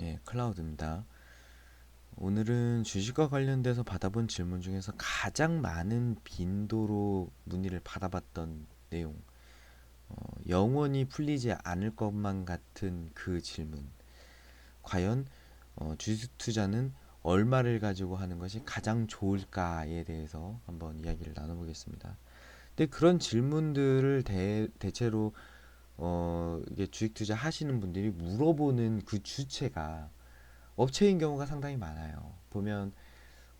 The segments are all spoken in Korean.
예, 클라우드입니다. 오늘은 주식과 관련돼서 받아본 질문 중에서 가장 많은 빈도로 문의를 받아봤던 내용, 어, 영원히 풀리지 않을 것만 같은 그 질문. 과연 어, 주식 투자는 얼마를 가지고 하는 것이 가장 좋을까에 대해서 한번 이야기를 나눠보겠습니다. 근데 그런 질문들을 대, 대체로 어, 이게 주식 투자 하시는 분들이 물어보는 그 주체가 업체인 경우가 상당히 많아요. 보면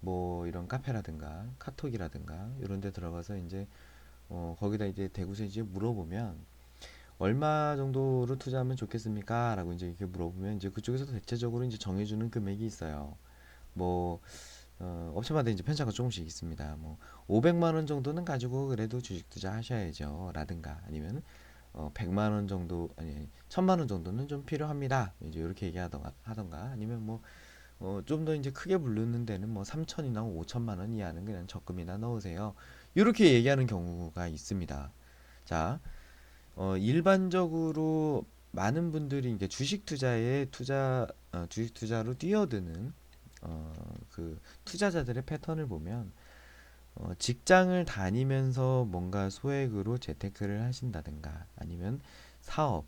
뭐 이런 카페라든가 카톡이라든가 이런 데 들어가서 이제 어, 거기다 이제 대구서 이제 물어보면 얼마 정도로 투자하면 좋겠습니까? 라고 이제 이렇게 물어보면 이제 그쪽에서 대체적으로 이제 정해주는 금액이 있어요. 뭐 어, 업체마다 이제 편차가 조금씩 있습니다. 뭐 500만 원 정도는 가지고 그래도 주식 투자 하셔야죠. 라든가 아니면 어, 100만 원 정도 아니, 아니 1000만 원 정도는 좀 필요합니다. 이제 이렇게 얘기하던가 하던가 아니면 뭐 어, 좀 더 이제 크게 부르는 데는 뭐 3천이나 5천만 원 이하는 그냥 적금이나 넣으세요. 이렇게 얘기하는 경우가 있습니다. 자, 어, 일반적으로 많은 분들이 이제 주식 투자에 투자 어, 주식 투자로 뛰어드는 어, 그 투자자들의 패턴을 보면 어, 직장을 다니면서 뭔가 소액으로 재테크를 하신다든가 아니면 사업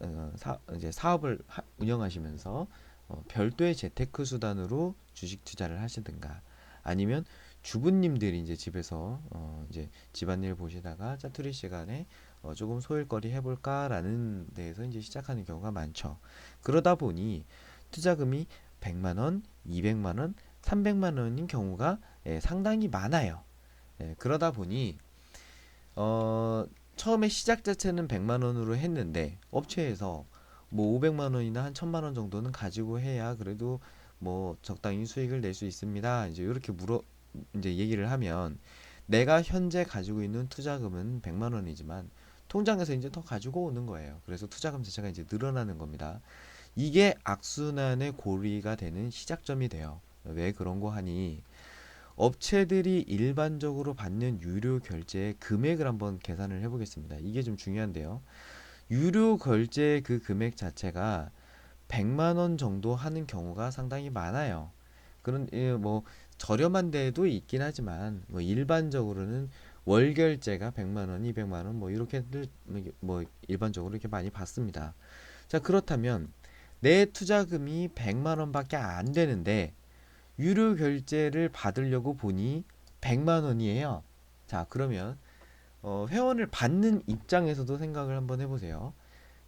어, 사, 이제 사업을 하- 운영하시면서 어, 별도의 재테크 수단으로 주식 투자를 하시든가 아니면 주부님들이 이제 집에서 어, 이제 집안일 보시다가 짜투리 시간에 어, 조금 소일거리 해볼까라는 데에서 이제 시작하는 경우가 많죠. 그러다 보니 투자금이 100만 원, 200만 원, 300만 원인 경우가 예, 상당히 많아요. 예, 그러다 보니 어, 처음에 시작 자체는 100만 원으로 했는데 업체에서 뭐 500만 원이나 한 1000만 원 정도는 가지고 해야 그래도 뭐 적당히 수익을 낼 수 있습니다. 이제 이렇게 물어 이제 얘기를 하면 내가 현재 가지고 있는 투자금은 100만 원이지만 통장에서 이제 더 가지고 오는 거예요. 그래서 투자금 자체가 이제 늘어나는 겁니다. 이게 악순환의 고리가 되는 시작점이 돼요. 왜 그런 거 하니? 업체들이 일반적으로 받는 유료 결제의 금액을 한번 계산을 해보겠습니다. 이게 좀 중요한데요. 유료 결제 그 금액 자체가 100만 원 정도 하는 경우가 상당히 많아요. 그런 예, 뭐 저렴한 데도 있긴 하지만 뭐 일반적으로는 월 결제가 100만 원, 200만 원 뭐 이렇게들 뭐 일반적으로 이렇게 많이 받습니다. 자, 그렇다면 내 투자금이 100만 원밖에 안 되는데 유료 결제를 받으려고 보니 100만 원이에요. 자, 그러면 어, 회원을 받는 입장에서도 생각을 한번 해보세요.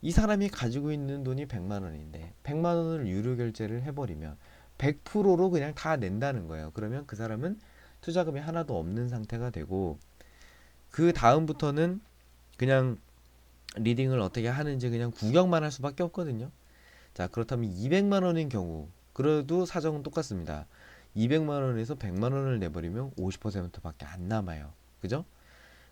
이 사람이 가지고 있는 돈이 100만 원인데 100만 원을 유료 결제를 해버리면 100%로 그냥 다 낸다는 거예요. 그러면 그 사람은 투자금이 하나도 없는 상태가 되고 그 다음부터는 그냥 리딩을 어떻게 하는지 그냥 구경만 할 수밖에 없거든요. 자, 그렇다면 200만 원인 경우 그래도 사정은 똑같습니다. 200만 원에서 100만 원을 내버리면 50%밖에 안 남아요. 그죠?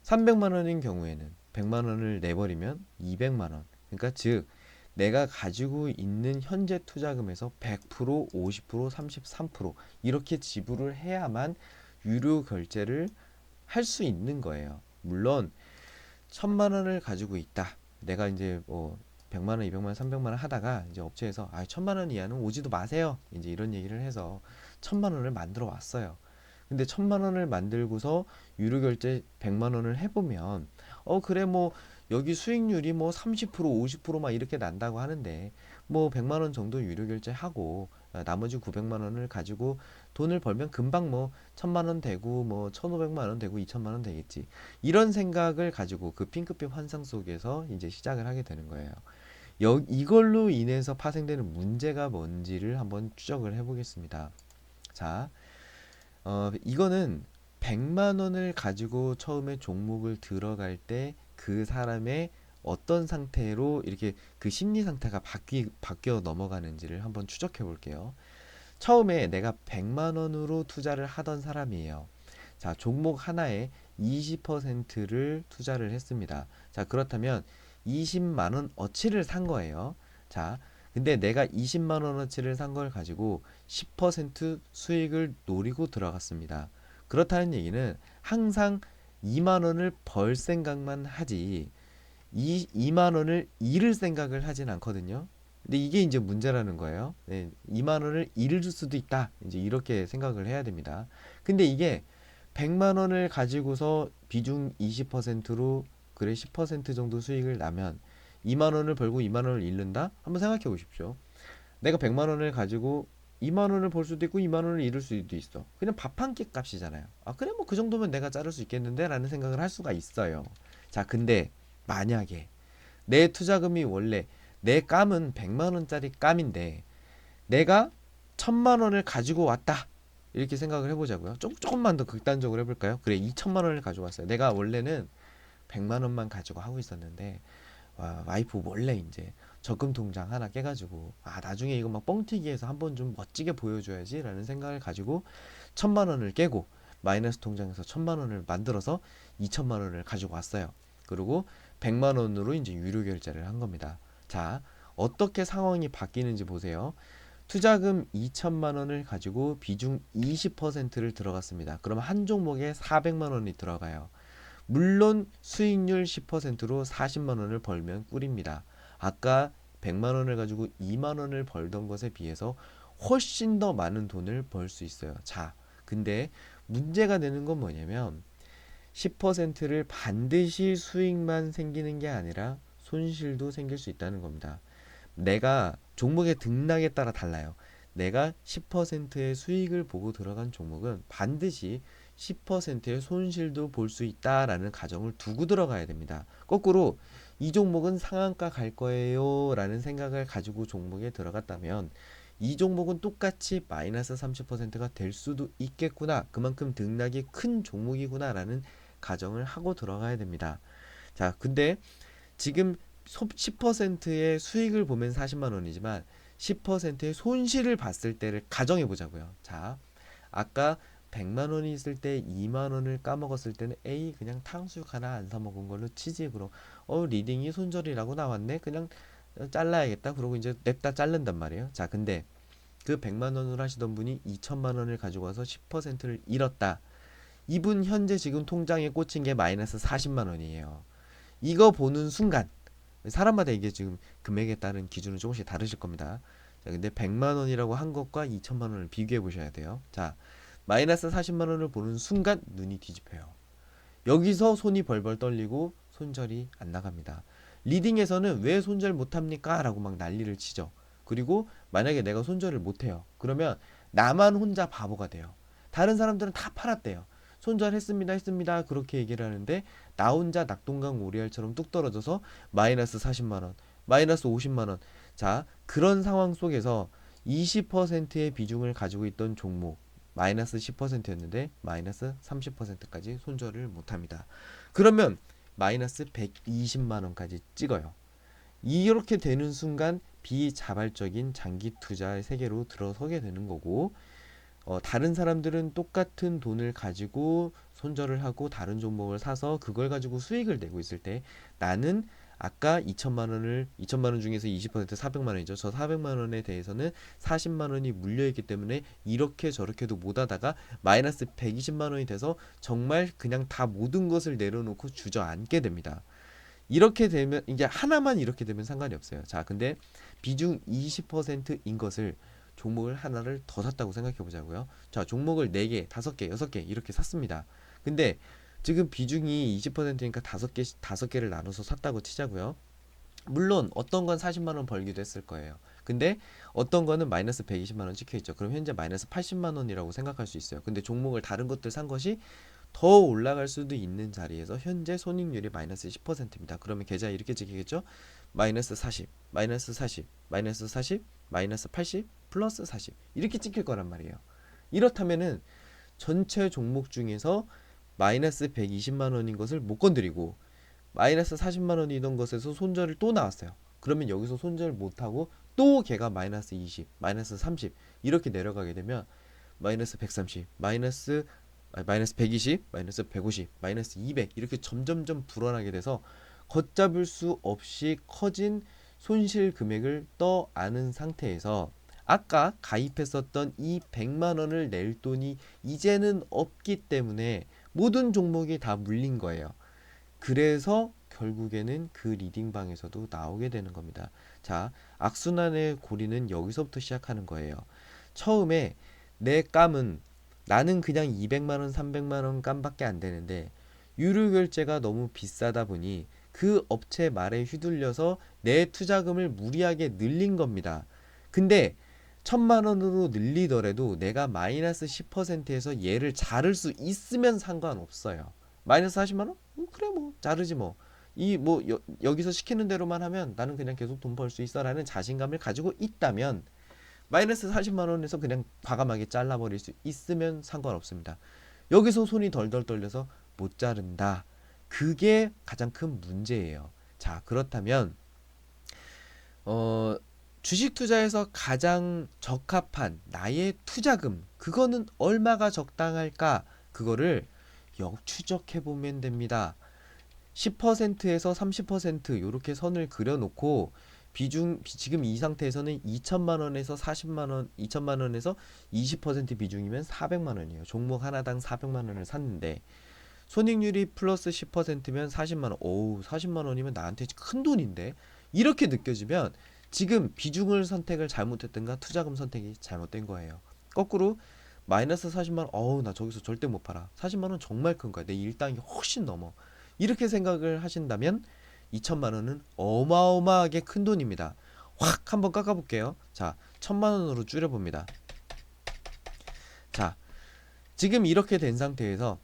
300만 원인 경우에는 100만 원을 내버리면 200만 원. 그러니까 즉 내가 가지고 있는 현재 투자금에서 100%, 50%, 33% 이렇게 지불을 해야만 유료 결제를 할 수 있는 거예요. 물론 천만 원을 가지고 있다. 내가 이제 뭐 100만 원, 200만 원, 300만 원 하다가 이제 업체에서 아, 천만 원 이하는 오지도 마세요. 이제 이런 얘기를 해서 천만 원을 만들어 왔어요. 근데 천만 원을 만들고서 유료 결제 100만 원을 해 보면 어 그래 뭐 여기 수익률이 뭐 30% 50%막 이렇게 난다고 하는데 뭐 100만 원 정도 유료 결제하고 아, 나머지 900만 원을 가지고 돈을 벌면 금방 뭐 1000만 원 되고 뭐 1500만 원 되고 2000만 원 되겠지 이런 생각을 가지고 그 핑크빛 환상 속에서 이제 시작을 하게 되는 거예요. 여, 이걸로 인해서 파생되는 문제가 뭔지를 한번 추적을 해보겠습니다. 자, 어, 이거는 100만 원을 가지고 처음에 종목을 들어갈 때 그 사람의 어떤 상태로 이렇게 그 심리 상태가 바뀌, 바뀌어 넘어가는지를 한번 추적해 볼게요. 처음에 내가 100만 원으로 투자를 하던 사람이에요. 자, 종목 하나에 20%를 투자를 했습니다. 자, 그렇다면 20만 원 어치를 산 거예요. 자, 근데 내가 20만 원어치를 산 걸 가지고 10% 수익을 노리고 들어갔습니다. 그렇다는 얘기는 항상 2만 원을 벌 생각만 하지 이 2만 원을 잃을 생각을 하진 않거든요. 근데 이게 이제 문제라는 거예요. 네, 2만 원을 잃을 수도 있다. 이제 이렇게 생각을 해야 됩니다. 근데 이게 100만 원을 가지고서 비중 20%로 그래 10% 정도 수익을 나면 2만 원을 벌고 2만 원을 잃는다? 한번 생각해 보십시오. 내가 100만 원을 가지고 2만 원을 벌 수도 있고 2만 원을 잃을 수도 있어. 그냥 밥 한 끼 값이잖아요. 아, 그래 뭐 그 정도면 내가 자를 수 있겠는데 라는 생각을 할 수가 있어요. 자, 근데 만약에 내 투자금이 원래 내 깜은 100만 원짜리 깜인데 내가 1000만 원을 가지고 왔다. 이렇게 생각을 해보자고요. 조금, 조금만 더 극단적으로 해볼까요? 그래, 2천만 원을 가지고 왔어요. 내가 원래는 100만 원만 가지고 하고 있었는데 와, 와이프 몰래 이제 적금 통장 하나 깨가지고 아 나중에 이거 막 뻥튀기해서 한번 좀 멋지게 보여줘야지라는 생각을 가지고 천만 원을 깨고 마이너스 통장에서 천만 원을 만들어서 2천만 원을 가지고 왔어요. 그리고 100만 원으로 이제 유료 결제를 한 겁니다. 자, 어떻게 상황이 바뀌는지 보세요. 투자금 2천만 원을 가지고 비중 20%를 들어갔습니다. 그러면 한 종목에 400만 원이 들어가요. 물론 수익률 10%로 40만 원을 벌면 꿀입니다. 아까 100만 원을 가지고 2만 원을 벌던 것에 비해서 훨씬 더 많은 돈을 벌 수 있어요. 자, 근데 문제가 되는 건 뭐냐면 10%를 반드시 수익만 생기는 게 아니라 손실도 생길 수 있다는 겁니다. 내가 종목의 등락에 따라 달라요. 내가 10%의 수익을 보고 들어간 종목은 반드시 10%의 손실도 볼 수 있다라는 가정을 두고 들어가야 됩니다. 거꾸로 이 종목은 상한가 갈 거예요 라는 생각을 가지고 종목에 들어갔다면 이 종목은 똑같이 마이너스 30%가 될 수도 있겠구나. 그만큼 등락이 큰 종목이구나 라는 가정을 하고 들어가야 됩니다. 자, 근데 지금 10%의 수익을 보면 40만 원이지만 10%의 손실을 봤을 때를 가정해 보자고요. 자, 아까 100만 원이 있을 때 2만 원을 까먹었을 때는 A 그냥 탕수육 하나 안 사 먹은 걸로 그럼 어 리딩이 손절이라고 나왔네. 그냥 잘라야겠다. 그러고 이제 냅다 자른단 말이에요. 자 근데 그 100만 원을 하시던 분이 2천만 원을 가지고 와서 10%를 잃었다. 이분 현재 지금 통장에 꽂힌 게 마이너스 40만 원이에요. 이거 보는 순간 사람마다 이게 지금 금액에 따른 기준은 조금씩 다르실 겁니다. 자 근데 100만 원이라고 한 것과 2천만 원을 비교해 보셔야 돼요. 자 마이너스 40만 원을 보는 순간 눈이 뒤집혀요. 여기서 손이 벌벌 떨리고 손절이 안 나갑니다. 리딩에서는 왜 손절 못 합니까? 라고 막 난리를 치죠. 그리고 만약에 내가 손절을 못 해요. 그러면 나만 혼자 바보가 돼요. 다른 사람들은 다 팔았대요. 손절했습니다, 했습니다. 그렇게 얘기를 하는데 나 혼자 낙동강 오리알처럼 뚝 떨어져서 마이너스 40만 원, 마이너스 50만 원. 자, 그런 상황 속에서 20%의 비중을 가지고 있던 종목 마이너스 10%였는데 마이너스 30%까지 손절을 못합니다. 그러면 마이너스 120만 원까지 찍어요. 이렇게 되는 순간 비자발적인 장기 투자의 세계로 들어서게 되는 거고 어, 다른 사람들은 똑같은 돈을 가지고 손절을 하고 다른 종목을 사서 그걸 가지고 수익을 내고 있을 때 나는 아까 2천만 원을 2천만 원 중에서 20% 400만 원이죠. 저 400만 원에 대해서는 40만 원이 물려 있기 때문에 이렇게 저렇게도 못 하다가 마이너스 120만 원이 돼서 정말 그냥 다 모든 것을 내려놓고 주저앉게 됩니다. 이렇게 되면 이게 하나만 이렇게 되면 상관이 없어요. 자, 근데 비중 20%인 것을 종목을 하나를 더 샀다고 생각해 보자고요. 자, 종목을 4개, 5개, 6개 이렇게 샀습니다. 근데 지금 비중이 20%니까 다섯 개 다섯 개를 나눠서 샀다고 치자고요. 물론 어떤 건 40만 원 벌기도 했을 거예요. 근데 어떤 거는 마이너스 120만 원 찍혀 있죠. 그럼 현재 마이너스 80만 원이라고 생각할 수 있어요. 근데 종목을 다른 것들 산 것이 더 올라갈 수도 있는 자리에서 현재 손익률이 마이너스 10%입니다. 그러면 계좌 이렇게 찍히겠죠? 마이너스 40, 마이너스 40, 마이너스 40, 마이너스 80, 플러스 40 이렇게 찍힐 거란 말이에요. 이렇다면은 전체 종목 중에서 마이너스 120만 원인 것을 못 건드리고 마이너스 40만 원이던 것에서 손절을 또 나왔어요. 그러면 여기서 손절 못 하고 또 걔가 마이너스 20, 마이너스 30 이렇게 내려가게 되면 마이너스 130, 마이너스 아, 마이너스 120, 마이너스 150, 마이너스 200 이렇게 점점점 불어나게 돼서 걷잡을 수 없이 커진 손실 금액을 떠 아는 상태에서 아까 가입했었던 이 100만 원을 낼 돈이 이제는 없기 때문에 모든 종목이 다 물린 거예요. 그래서 결국에는 그 리딩방에서도 나오게 되는 겁니다. 자, 악순환의 고리는 여기서부터 시작하는 거예요. 처음에 내 감은 나는 그냥 200만 원, 300만 원 감밖에 안 되는데 유료 결제가 너무 비싸다 보니 그 업체 말에 휘둘려서 내 투자금을 무리하게 늘린 겁니다. 근데 천만 원으로 늘리더라도 내가 마이너스 10%에서 얘를 자를 수 있으면 상관없어요. 마이너스 40만 원? 음, 그래 뭐 자르지 뭐. 이 뭐 여기서 시키는 대로만 하면 나는 그냥 계속 돈 벌 수 있어라는 자신감을 가지고 있다면 마이너스 40만 원에서 그냥 과감하게 잘라버릴 수 있으면 상관없습니다. 여기서 손이 덜덜 떨려서 못 자른다. 그게 가장 큰 문제예요. 자, 그렇다면 어 주식 투자에서 가장 적합한 나의 투자금 그거는 얼마가 적당할까? 그거를 역추적해 보면 됩니다. 10%에서 30% 요렇게 선을 그려 놓고 비중 비- 지금 이 상태에서는 2천만 원에서 40만 원, 2천만 원에서 20% 비중이면 400만 원이에요. 종목 하나당 400만 원을 샀는데 손익률이 플러스 10%면 40만 원. 오우, 40만 원이면 나한테 큰 돈인데. 이렇게 느껴지면 지금 비중을 선택을 잘못했던가 투자금 선택이 잘못된 거예요. 거꾸로 마이너스 40만 원. 어우, 나 저기서 절대 못 팔아. 40만 원 정말 큰 거야. 내 일당이 훨씬 넘어. 이렇게 생각을 하신다면 2천만 원은 어마어마하게 큰 돈입니다. 확 한번 깎아 볼게요. 자, 천만 원으로 줄여 봅니다. 자, 지금 이렇게 된 상태에서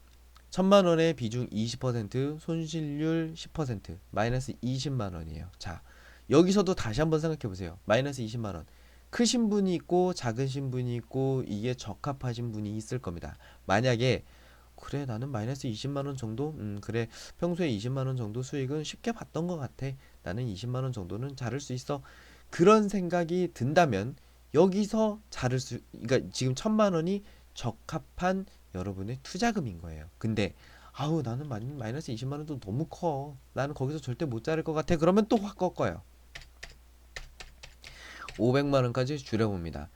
천만 원의 비중 20%, 손실률 10%, 마이너스 20만 원이에요. 자, 여기서도 다시 한번 생각해 보세요. 마이너스 20만 원. 크신 분이 있고 작으신 분이 있고 이게 적합하신 분이 있을 겁니다. 만약에 그래 나는 마이너스 20만 원 정도 음 그래 평소에 20만 원 정도 수익은 쉽게 봤던 것 같아. 나는 20만 원 정도는 자를 수 있어. 그런 생각이 든다면 여기서 자를 수 그러니까 지금 천만 원이 적합한 여러분의 투자금인 거예요. 근데 아우 나는 마- 마이너스 20만 원도 너무 커. 나는 거기서 절대 못 자를 것 같아. 그러면 또 확 꺾어요. 500만 원까지 줄여봅니다.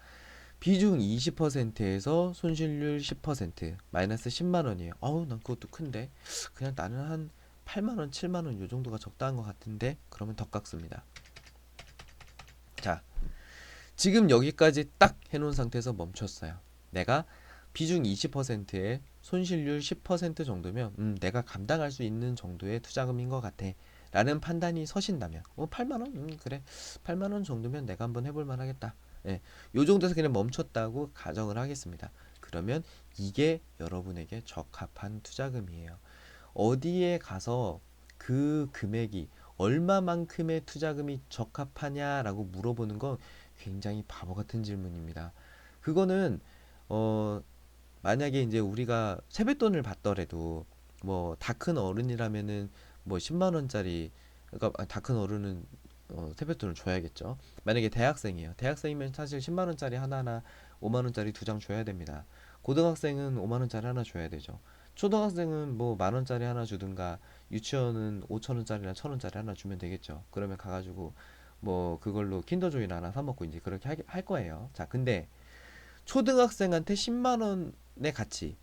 비중 20%에서 손실률 10% 마이너스 10만 원이에요. 어우 난 그것도 큰데 그냥 나는 한 8만 원, 7만 원 요 정도가 적당한 것 같은데 그러면 더 깎습니다. 자 지금 여기까지 딱 해놓은 상태에서 멈췄어요. 내가 비중 20%에 손실률 10% 정도면 음, 내가 감당할 수 있는 정도의 투자금인 것 같아. 라는 판단이 서신다면 어 8만 원? 음, 그래. 8만 원 정도면 내가 한번 해볼 만 하겠다. 예. 요 정도에서 그냥 멈췄다고 가정을 하겠습니다. 그러면 이게 여러분에게 적합한 투자금이에요. 어디에 가서 그 금액이 얼마만큼의 투자금이 적합하냐라고 물어보는 건 굉장히 바보 같은 질문입니다. 그거는 어 만약에 이제 우리가 세뱃돈을 받더라도 뭐 다 큰 어른이라면은 뭐 10만 원짜리 그러니까 다큰 어른은 어, 세뱃돈을 줘야겠죠. 만약에 대학생이에요. 대학생이면 사실 10만 원짜리 하나나 5만 원짜리 두 장 줘야 됩니다. 고등학생은 5만 원짜리 하나 줘야 되죠. 초등학생은 뭐 만 원짜리 하나 주든가 유치원은 5천 원짜리나 천 원짜리 하나 주면 되겠죠. 그러면 가가지고 뭐 그걸로 킨더조이나 하나 사 먹고 이제 그렇게 하, 할 거예요. 자, 근데 초등학생한테 10만 원의 가치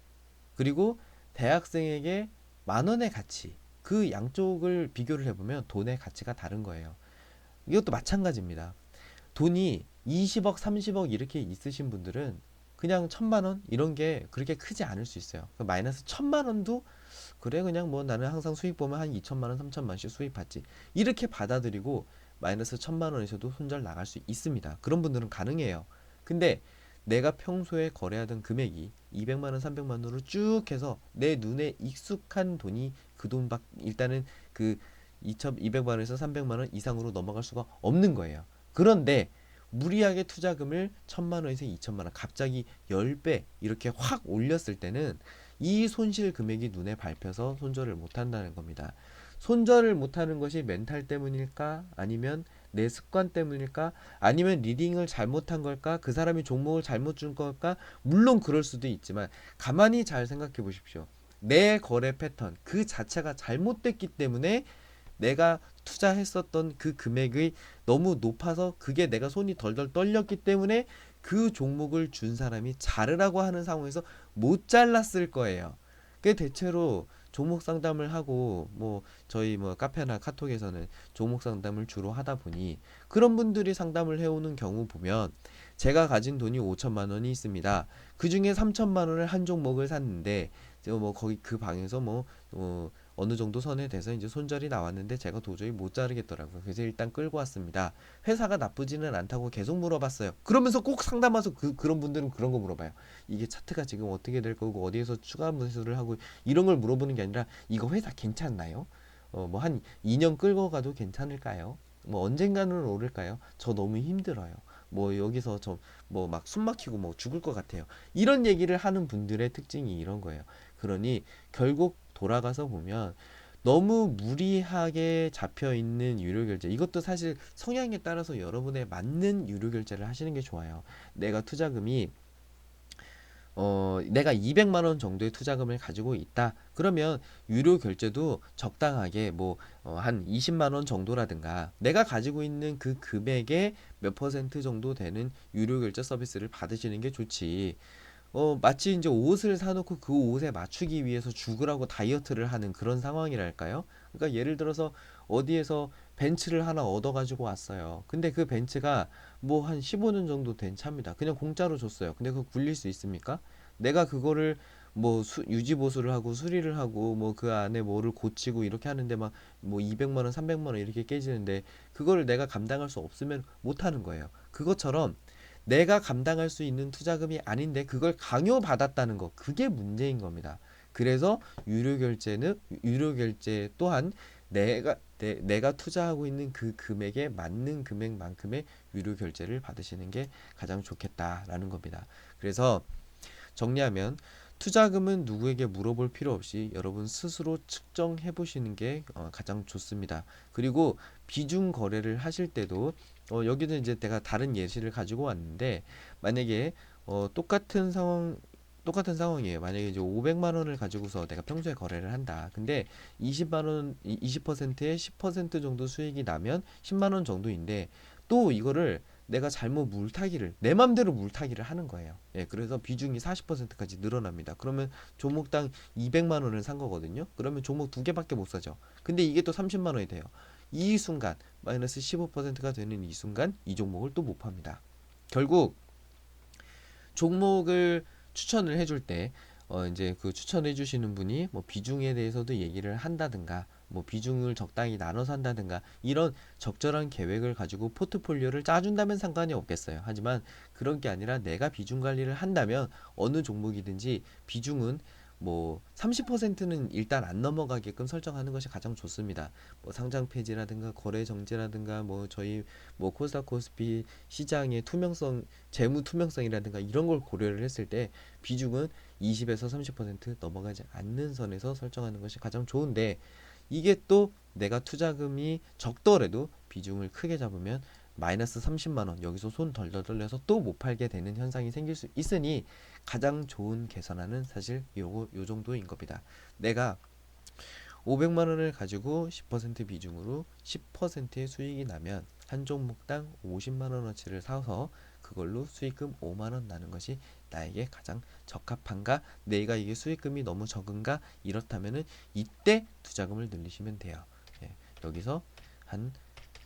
그리고 대학생에게 만 원의 가치 그 양쪽을 비교를 해보면 돈의 가치가 다른 거예요. 이것도 마찬가지입니다. 돈이 20억, 30억 이렇게 있으신 분들은 그냥 천만 원 이런 게 그렇게 크지 않을 수 있어요. 그 마이너스 천만 원도 그래 그냥 뭐 나는 항상 수익 보면 한 2천만 원, 3천만 원씩 수익 받지. 이렇게 받아들이고 마이너스 천만 원에서도 손절 나갈 수 있습니다. 그런 분들은 가능해요. 근데 내가 평소에 거래하던 금액이 200만 원, 300만 원으로 쭉 해서 내 눈에 익숙한 돈이 그 돈 밖 일단은 그 2,200만 원에서 300만 원 이상으로 넘어갈 수가 없는 거예요. 그런데 무리하게 투자금을 1000만 원에서 2천만 원 갑자기 10배 이렇게 확 올렸을 때는 이 손실 금액이 눈에 밟혀서 손절을 못 한다는 겁니다. 손절을 못 하는 것이 멘탈 때문일까? 아니면 내 습관 때문일까? 아니면 리딩을 잘못한 걸까? 그 사람이 종목을 잘못 준 걸까? 물론 그럴 수도 있지만 가만히 잘 생각해 보십시오. 내 거래 패턴 그 자체가 잘못됐기 때문에 내가 투자했었던 그 금액이 너무 높아서 그게 내가 손이 덜덜 떨렸기 때문에 그 종목을 준 사람이 자르라고 하는 상황에서 못 잘랐을 거예요. 그 대체로 종목 상담을 하고 뭐 저희 뭐 카페나 카톡에서는 종목 상담을 주로 하다 보니 그런 분들이 상담을 해오는 경우 보면 제가 가진 돈이 5천만 원이 있습니다. 그 중에 3천만 원을 한 종목을 샀는데 뭐 거기 그 방에서 뭐 어, 어느 정도 선에 돼서 이제 손절이 나왔는데 제가 도저히 못 자르겠더라고요. 그래서 일단 끌고 왔습니다. 회사가 나쁘지는 않다고 계속 물어봤어요. 그러면서 꼭 상담 와서 그 그런 분들은 그런 거 물어봐요. 이게 차트가 지금 어떻게 될 거고 어디에서 추가 매수를 하고 이런 걸 물어보는 게 아니라 이거 회사 괜찮나요? 어 뭐 한 2년 끌고 가도 괜찮을까요? 뭐 언젠가는 오를까요? 저 너무 힘들어요. 뭐 여기서 저 뭐 막 숨 막히고 뭐 죽을 것 같아요. 이런 얘기를 하는 분들의 특징이 이런 거예요. 그러니 결국 돌아가서 보면 너무 무리하게 잡혀 있는 유료 결제 이것도 사실 성향에 따라서 여러분의 맞는 유료 결제를 하시는 게 좋아요. 내가 투자금이 어, 내가 200만 원 정도의 투자금을 가지고 있다. 그러면 유료 결제도 적당하게 뭐, 어, 한 20만 원 정도라든가 내가 가지고 있는 그 금액의 몇 퍼센트 정도 되는 유료 결제 서비스를 받으시는 게 좋지. 어, 마치 이제 옷을 사놓고 그 옷에 맞추기 위해서 죽으라고 다이어트를 하는 그런 상황이랄까요? 그러니까 예를 들어서 어디에서 벤츠를 하나 얻어가지고 왔어요. 근데 그 벤츠가 뭐 한 15년 정도 된 차입니다. 그냥 공짜로 줬어요. 근데 그거 굴릴 수 있습니까? 내가 그거를 뭐 수, 유지 보수를 하고 수리를 하고 뭐 그 안에 뭐를 고치고 이렇게 하는데 막 뭐 200만 원, 300만 원 이렇게 깨지는데 그거를 내가 감당할 수 없으면 못 하는 거예요. 그것처럼 내가 감당할 수 있는 투자금이 아닌데 그걸 강요받았다는 거 그게 문제인 겁니다. 그래서 유료 결제는 유료 결제 또한 내가 내, 내가 투자하고 있는 그 금액에 맞는 금액만큼의 유료 결제를 받으시는 게 가장 좋겠다라는 겁니다. 그래서 정리하면 투자금은 누구에게 물어볼 필요 없이 여러분 스스로 측정해 보시는 게 어, 가장 좋습니다. 그리고 비중 거래를 하실 때도 어, 여기는 이제 내가 다른 예시를 가지고 왔는데 만약에 어, 똑같은 상황 똑같은 상황이에요. 만약에 이제 500만 원을 가지고서 내가 평소에 거래를 한다. 근데 20만 원, 20%에 10% 정도 수익이 나면 10만 원 정도인데 또 이거를 내가 잘못 물타기를 내 맘대로 물타기를 하는 거예요. 예, 그래서 비중이 40%까지 늘어납니다. 그러면 종목당 200만 원을 산 거거든요. 그러면 종목 두 개밖에 못 사죠. 근데 이게 또 30만 원이 돼요. 이 순간 마이너스 15%가 되는 이 순간 이 종목을 또 못 팝니다. 결국 종목을 추천을 해줄 때 어, 이제 그 추천해 주시는 분이 뭐 비중에 대해서도 얘기를 한다든가 뭐 비중을 적당히 나눠서 한다든가 이런 적절한 계획을 가지고 포트폴리오를 짜준다면 상관이 없겠어요. 하지만 그런 게 아니라 내가 비중 관리를 한다면 어느 종목이든지 비중은 뭐 30%는 일단 안 넘어가게끔 설정하는 것이 가장 좋습니다. 뭐 상장 폐지라든가 거래 정지라든가 뭐 저희 뭐 코스닥 코스피 시장의 투명성, 재무 투명성이라든가 이런 걸 고려를 했을 때 비중은 20에서 30% 넘어가지 않는 선에서 설정하는 것이 가장 좋은데 이게 또 내가 투자금이 적더라도 비중을 크게 잡으면 마이너스 30만 원 여기서 손 덜덜 떨려서 또 못 팔게 되는 현상이 생길 수 있으니 가장 좋은 계산하는 사실 요거 요 정도인 겁니다. 내가 500만 원을 가지고 10% 비중으로 10%의 수익이 나면 한 종목당 50만 원어치를 사서 그걸로 수익금 5만 원 나는 것이 나에게 가장 적합한가? 내가 이게 수익금이 너무 적은가? 이렇다면은 이때 투자금을 늘리시면 돼요. 예, 여기서 한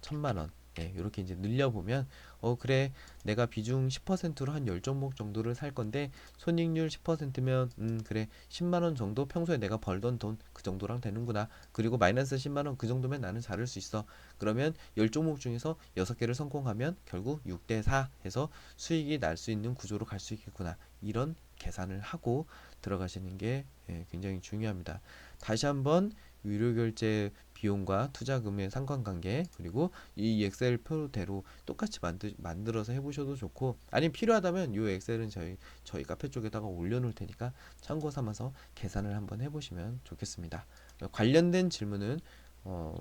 천만 원 네, 이렇게 이제 늘려보면 어 그래 내가 비중 10%로 한 10종목 정도를 살 건데 손익률 10%면 음 그래 10만 원 정도 평소에 내가 벌던 돈 그 정도랑 되는구나. 그리고 마이너스 10만 원 그 정도면 나는 자를 수 있어. 그러면 10종목 중에서 6개를 성공하면 결국 6대 4 해서 수익이 날 수 있는 구조로 갈 수 있겠구나. 이런 계산을 하고 들어가시는 게 예, 굉장히 중요합니다. 다시 한번 유료 결제 비용과 투자금의 상관관계 그리고 이 엑셀 표대로 똑같이 만드, 만들어서 해보셔도 좋고 아니면 필요하다면 이 엑셀은 저희 저희 카페 쪽에다가 올려놓을 테니까 참고 삼아서 계산을 한번 해보시면 좋겠습니다. 관련된 질문은 어,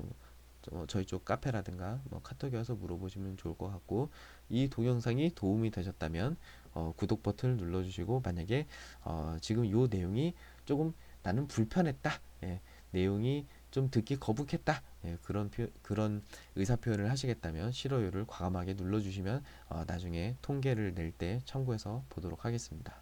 어, 저희 쪽 카페라든가 뭐 카톡에 와서 물어보시면 좋을 것 같고 이 동영상이 도움이 되셨다면 어, 구독 버튼을 눌러주시고 만약에 어, 지금 이 내용이 조금 나는 불편했다 예, 내용이 좀 듣기 거북했다. 예, 그런 표, 그런 의사 표현을 하시겠다면 싫어요를 과감하게 눌러주시면 어, 나중에 통계를 낼 때 참고해서 보도록 하겠습니다.